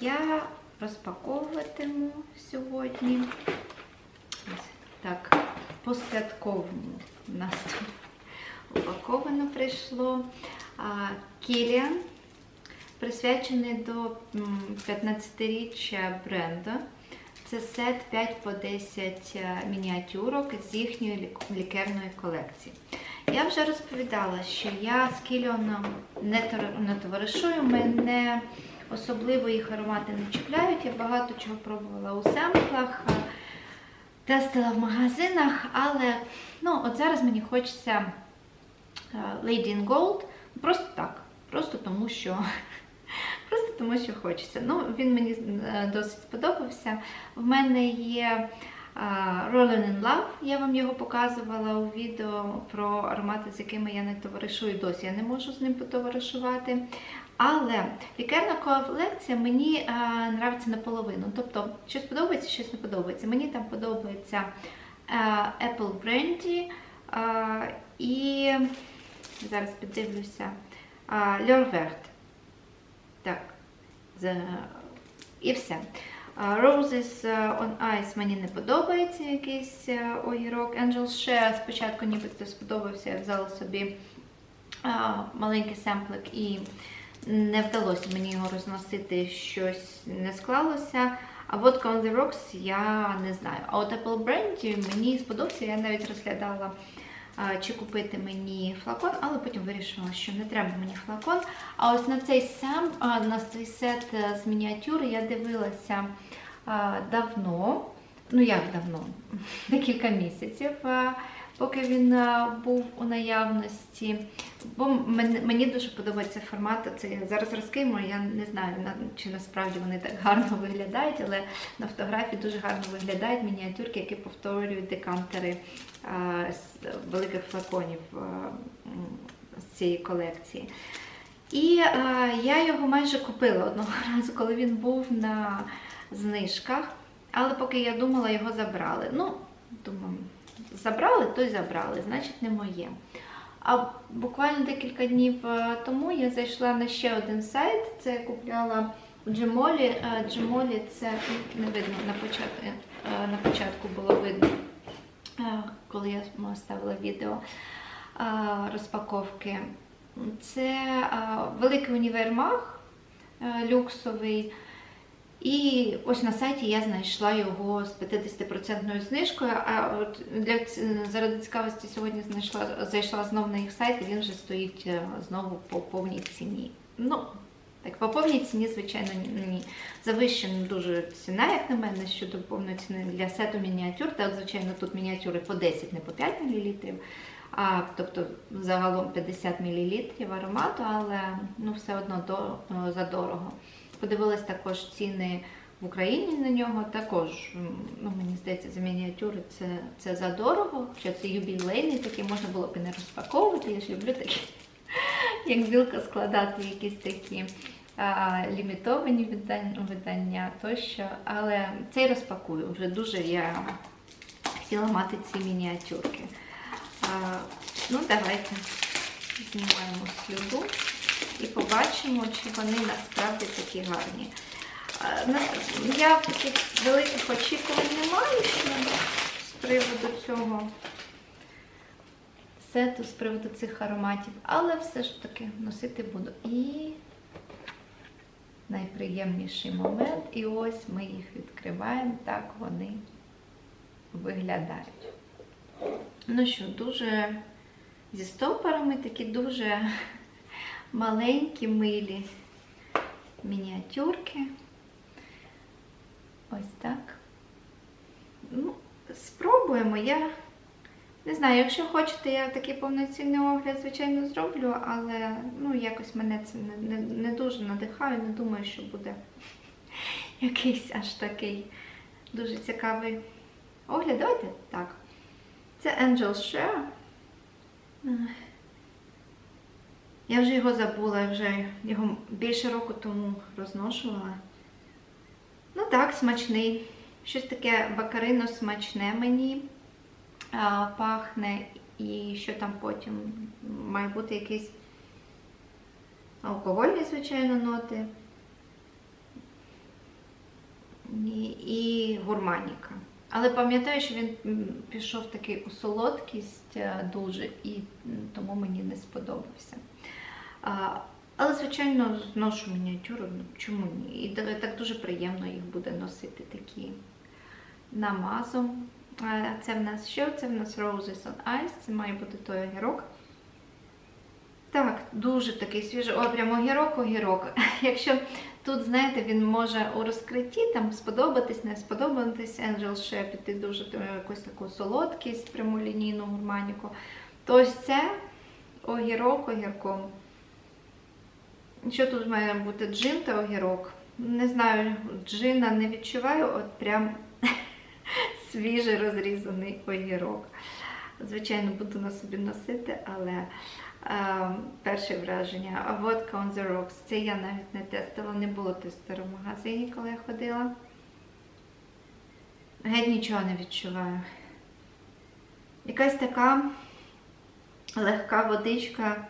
Я розпаковуватиму сьогодні так по святковому у нас тут упаковано прийшло Кіліан, присвячений до 15-річчя бренду. Це сет 5 по 10 мініатюрок з їхньої лік- лікерної колекції. Я вже розповідала, що я з Кіліоном не, не товаришую, мене особливо їх аромати не чіпляють. Я багато чого пробувала у семплах, е, тестила в магазинах, але ну, от зараз мені хочеться е, Lady in Gold просто так, просто тому що. Просто тому, що хочеться. Ну, він мені е, досить сподобався. В мене є Rolling in Love, я вам його показувала у відео про аромати, з якими я не товаришую. Досі я не можу з ним потоваришувати. Але лікарна колекція мені а, нравиться наполовину. Тобто, щось подобається, щось не подобається. Мені там подобається а, Apple Brandy а, і зараз піддивлюся L'Or Так, і все. Roses е, on Ice мені не подобається якийсь е, огірок. Angel Share спочатку нібито сподобався, я взяла собі маленький семплик і не вдалося мені його розносити, щось не склалося. А Vodka on the Rocks я не знаю. А от Apple Brandy мені сподобався, я навіть розглядала чи купити мені флакон, але потім вирішила, що не треба мені флакон. А ось на цей сам, на цей сет е, з мініатюри я дивилася давно. Ну як давно? Декілька місяців, поки він був у наявності. Бо мені дуже подобається формат. Це зараз розкину, я не знаю, чи насправді вони так гарно виглядають, але на фотографії дуже гарно виглядають мініатюрки, які повторюють декантери з великих флаконів з цієї колекції. І я його майже купила одного разу, коли він був на знижках. Але поки я думала, його забрали. Ну, думаю, забрали, то й забрали, значить не моє. А буквально декілька днів е, тому я зайшла на ще один сайт. Це я купляла у Джемолі. Е, Джемолі це не видно на початку, е, на початку було видно, е, коли я ставила відео е, розпаковки. Це е, великий універмаг е, люксовий. І ось на сайті я знайшла його з 50% знижкою. А от для заради цікавості сьогодні знайшла зайшла знову на їх сайт, і він вже стоїть е, знову по повній ціні. Ну, так, по повній ціні, звичайно, ні-. Завищена дуже ціна, як на мене, щодо повної ціни для сету мініатюр. Так, звичайно, тут мініатюри по 10, не по 5 мл. А, тобто загалом 50 мл аромату, але ну, все одно до, е, задорого. Подивилась також ціни в Україні на нього. Також, ну, мені здається, за мініатюри це, це задорого, хоча це юбілейний, такий можна було б і не розпаковувати. Я ж люблю такі, як білка, складати якісь такі а, лімітовані видання, видання тощо. Але цей розпакую. Вже дуже я хотіла мати ці мініатюрки. А, ну, давайте знімаємо сліду і побачимо, чи вони насправді такі гарні. Я таких великих очікувань не маю ще з приводу цього сету, з приводу цих ароматів, але все ж таки носити буду. І найприємніший момент, і ось ми їх відкриваємо, так вони виглядають. Ну що, дуже зі стопорами такі дуже маленькі, милі мініатюрки. Ось так. Ну, спробуємо. Я не знаю, якщо хочете, я такий повноцінний огляд, звичайно, зроблю, але ну, якось мене це не, не, не дуже надихає, не думаю, що буде якийсь аж такий дуже цікавий огляд. Давайте так. Це Angel Share. Я вже його забула, я вже його більше року тому розношувала. Ну так, смачний. Щось таке бакарино смачне мені а, пахне. І що там потім? Має бути якийсь алкогольні, звичайно, ноти. І, і гурманіка. Але пам'ятаю, що він пішов такий у солодкість е, дуже, і тому мені не сподобався. Але, звичайно, зношу мініатюру, ну чому ні? І так дуже приємно їх буде носити такі намазом. Це в нас що? Це в нас Roses on Ice, це має бути той огірок. Так, дуже такий свіжий. О, прямо огірок, огірок. Якщо тут, знаєте, він може у розкритті там сподобатись, не сподобатись, Angel ще піти дуже е, якусь таку солодкість, прямолінійну гурманіку, то ось це огірок огірком. Що тут має бути джин та огірок? Не знаю, джина не відчуваю, от прям свіжий розрізаний огірок. Звичайно, буду на собі носити, але е, перше враження. А водка on the rocks. Це я навіть не тестила, не було тестера в магазині, коли я ходила. Геть нічого не відчуваю. Якась така легка водичка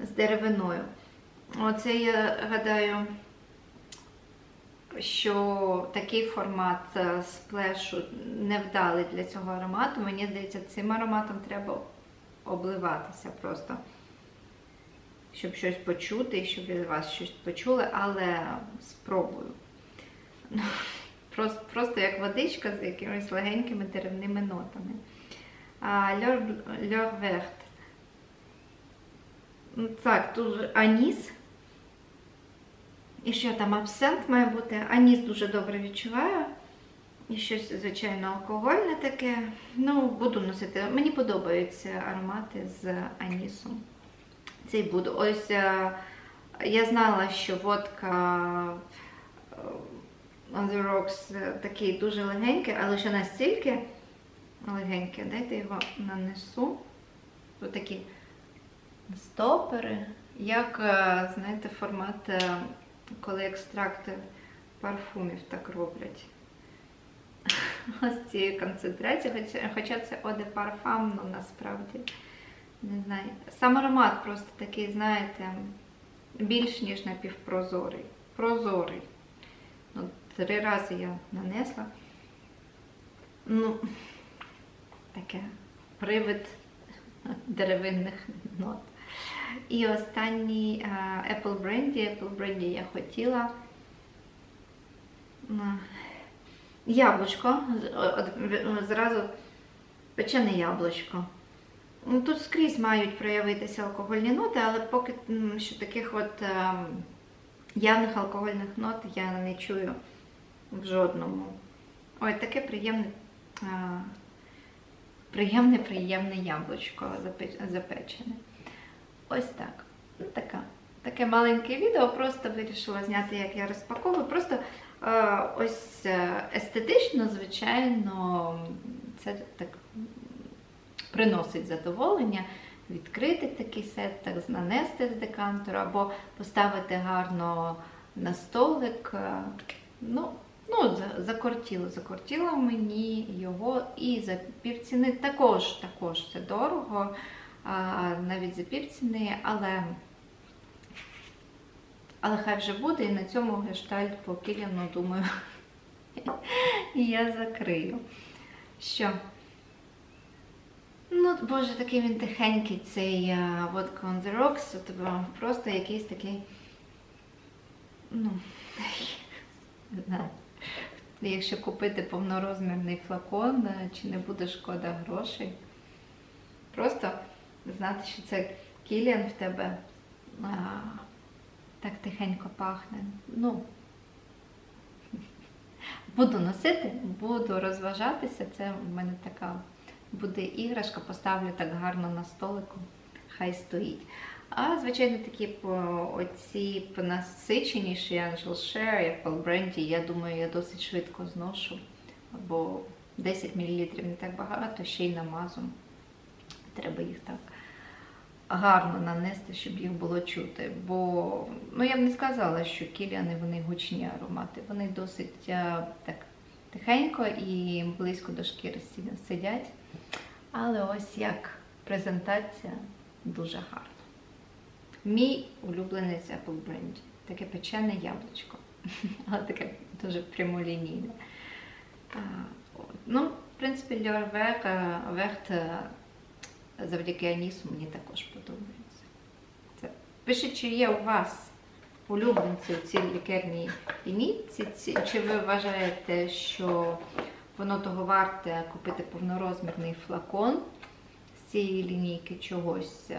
з деревиною. Оце я гадаю, що такий формат е, сплешу невдалий для цього аромату. Мені здається, цим ароматом треба обливатися просто, щоб щось почути, і щоб від вас щось почули, але спробую. Ну, Просто, просто як водичка з якимись легенькими деревними нотами. А, Льор, Верт. Ну, Так, тут аніс. І що там абсент має бути? Аніс дуже добре відчуваю. І щось, звичайно, алкогольне таке. Ну, буду носити. Мені подобаються аромати з анісом. Цей буду. Ось е, я знала, що водка е, On the Rocks е, такий дуже легенький, але що настільки легенький. Дайте його нанесу. Ось такі стопери. Як, знаєте, формат, коли екстракти парфумів так роблять. Ось цієї концентрації, хоча, хоча це оде парфам, ну насправді не знаю. Сам аромат просто такий, знаєте, більш ніж напівпрозорий. Прозорий. Ну, три рази я нанесла. Ну, таке привид деревинних нот. І останній Apple Brandy. Apple Brandy я хотіла. Ну, Яблучко. В- Зразу печене яблучко. Ну, Тут скрізь мають проявитися алкогольні ноти, але поки що таких от ем, явних алкогольних нот я не чую в жодному. Ой, таке приємне, приємне, приємне яблучко запечене. Ось так. Ну, така. Таке маленьке відео, просто вирішила зняти, як я розпаковую. Просто е, ось е, естетично, звичайно, це так приносить задоволення. Відкрити такий сет, так нанести з декантеру, або поставити гарно на столик. е, Ну, ну закортіло, закортіло мені його і за півціни також, також це дорого, навіть за півціни, але, але хай вже буде, і на цьому гештальт по Кіліну, думаю, я закрию. Що? Ну, боже, такий він тихенький, цей а, Vodka on the Rocks, а, просто якийсь такий, ну, не знаю. Якщо купити повнорозмірний флакон, е, чи не буде шкода грошей. Просто знати, що це Кіліан в тебе а, так тихенько пахне. Ну, буду носити, буду розважатися. Це в мене така буде іграшка, поставлю так гарно на столику, хай стоїть. А, звичайно, такі оці понасиченіші Angel Share, Apple Brandy, я думаю, я досить швидко зношу. Бо 10 мл не так багато, ще й намазом. Треба їх так гарно нанести, щоб їх було чути. Бо ну, я б не сказала, що кіляни вони гучні аромати. Вони досить так тихенько і близько до шкіри сидять. Але ось як презентація дуже гарна. Мій улюблений з Apple Brandy. Таке печене яблучко. Але таке дуже прямолінійне. Ну, в принципі, для Верт е, завдяки Анісу мені також подобається. Це. Пишіть, чи є у вас улюбленці у цій лікарній лінійці, чи ви вважаєте, що воно того варте купити повнорозмірний флакон з цієї лінійки чогось.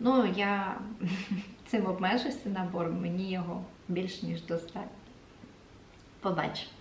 Ну, я цим обмежуся набором, мені його більш ніж достатньо. Побачимо.